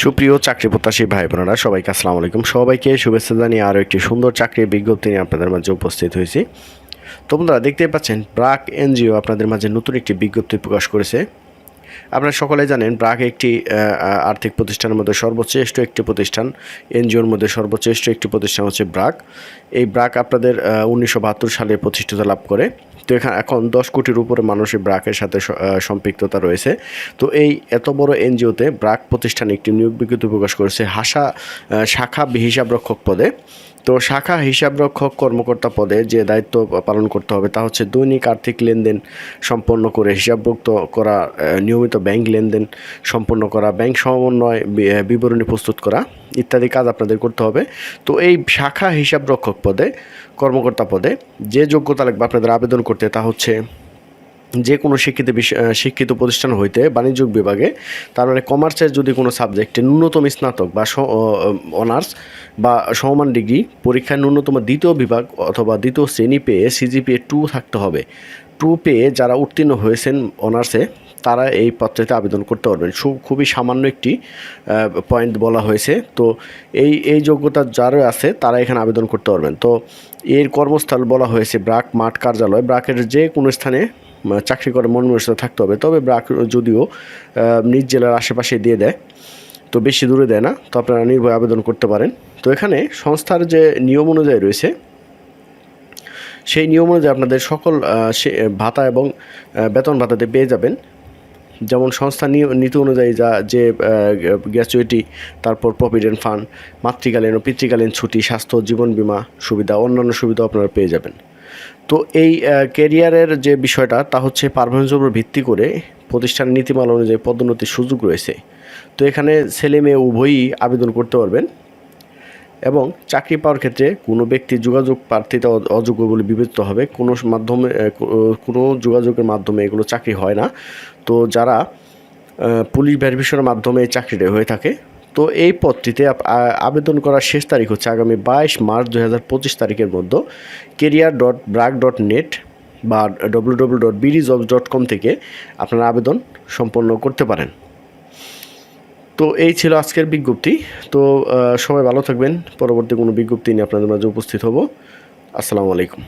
সুপ্রিয় চাকরি প্রত্যাশী ভাই বোনেরা, সবাইকে আসসালামু আলাইকুম। সবাইকে শুভেচ্ছা জানিয়ে আরও একটি সুন্দর চাকরির বিজ্ঞপ্তি নিয়ে আপনাদের মাঝে উপস্থিত হয়েছি। তো বন্ধুরা, দেখতেই পাচ্ছেন, ব্রাক এনজিও আপনাদের মাঝে নতুন একটি বিজ্ঞপ্তি প্রকাশ করেছে। আপনারা সকলে জানেন, ব্রাক একটি আর্থিক প্রতিষ্ঠানের মধ্যে সর্বশ্রেষ্ঠ একটি প্রতিষ্ঠান। এনজিওর মধ্যে সর্বশ্রেষ্ঠ একটি প্রতিষ্ঠান হচ্ছে ব্রাক। এই ব্রাক আপনাদের উনিশশো বাহাত্তর সালে প্রতিষ্ঠিত লাভ করে। তো এখানে এখন দশ কোটির উপরে মানুষের ব্রাকের সাথে সম্পৃক্ততা রয়েছে। তো এই এত বড় এনজিওতে ব্রাক প্রতিষ্ঠান একটি নিয়োগ বিজ্ঞপ্তি প্রকাশ করেছে হাসা শাখা হিসাবরক্ষক পদে। তো শাখা হিসাবরক্ষক কর্মকর্তা পদে যে দায়িত্ব পালন করতে হবে তা হচ্ছে দৈনিক আর্থিক লেনদেন সম্পন্ন করে হিসাবভুক্ত করা নিয়মিত ব্যাংক লেনদেন সম্পন্ন করা, ব্যাংক সমন্বয় বিবরণী প্রস্তুত করা ইত্যাদি কাজ আপনাদের করতে হবে। তো এই শাখা হিসাবরক্ষক পদে, কর্মকর্তা পদে যে যোগ্যতা লাগবে আপনাদের আবেদন করতে তা হচ্ছে যে কোনো শিক্ষিত শিক্ষিত প্রতিষ্ঠান হইতে বাণিজ্য বিভাগে, তার মানে কমার্সের যদি কোনো সাবজেক্টে ন্যূনতম স্নাতক বা অনার্স বা সমমান ডিগ্রি পরীক্ষায় ন্যূনতম দ্বিতীয় বিভাগ অথবা দ্বিতীয় শ্রেণি পেয়ে সিজিপিএ টু থাকতে হবে। টু পেয়ে যারা উত্তীর্ণ হয়েছেন অনার্সে তারা এই পত্রেতে আবেদন করতে পারবেন। সু- খুবই সামান্য একটি পয়েন্ট বলা হয়েছে। তো এই এই যোগ্যতা যারা আছে, তারা এখানে আবেদন করতে পারবেন। তো এর কর্মস্থল বলা হয়েছে ব্রাক মাঠ কার্যালয়। ব্রাকের যে কোনো স্থানে চাকরি করে মনোনিবেশিত থাকতে হবে। তবে ব্রাক যদিও নিজ জেলার আশেপাশে দিয়ে দেয়, তো বেশি দূরে দেয় না, তো আপনারা নির্ভয় আবেদন করতে পারেন। তো এখানে সংস্থার যে নিয়ম অনুযায়ী রয়েছে, সেই নিয়ম অনুযায়ী আপনাদের সকল ভাতা এবং বেতন ভাতাতে পেয়ে যাবেন। যেমন সংস্থা নীতি অনুযায়ী যা, যে গ্র্যাচুইটি, তারপর প্রভিডেন্ট ফান্ড, মাতৃকালীন ও পিতৃকালীন ছুটি, স্বাস্থ্য, জীবন বিমা সুবিধা, অন্যান্য সুবিধা আপনারা পেয়ে যাবেন। তো এই কেরিয়ারের যে বিষয়টা, তা হচ্ছে পারফরমেন্সের উপর ভিত্তি করে প্রতিষ্ঠানের নীতিমালা অনুযায়ী পদোন্নতির সুযোগ রয়েছে। তো এখানে ছেলে মেয়ে উভয়ই আবেদন করতে পারবেন এবং চাকরি পাওয়ার ক্ষেত্রে কোনো ব্যক্তি যোগাযোগ প্রার্থীতা অযোগ্য বলে বিবেচিত হবে। কোনো মাধ্যমে কোনো যোগাযোগের মাধ্যমে এগুলো চাকরি হয় না। তো যারা পুলিশ ভেরিফিকেশনের মাধ্যমে চাকরিটা হয়ে থাকে তো এই পদটিতে আবেদন করার শেষ তারিখ হচ্ছে আগামী বাইশ মার্চ দু হাজার পঁচিশ তারিখের মধ্যে career dot BRAC dot net বা W W dot BD jobs dot com থেকে আপনারা আবেদন সম্পন্ন করতে পারেন। তো এই ছিল আজকের বিজ্ঞপ্তি। তো সবাই ভালো থাকবেন। পরবর্তী কোনো বিজ্ঞপ্তি নিয়ে আপনাদের মাঝে উপস্থিত হব। আসসালামু আলাইকুম।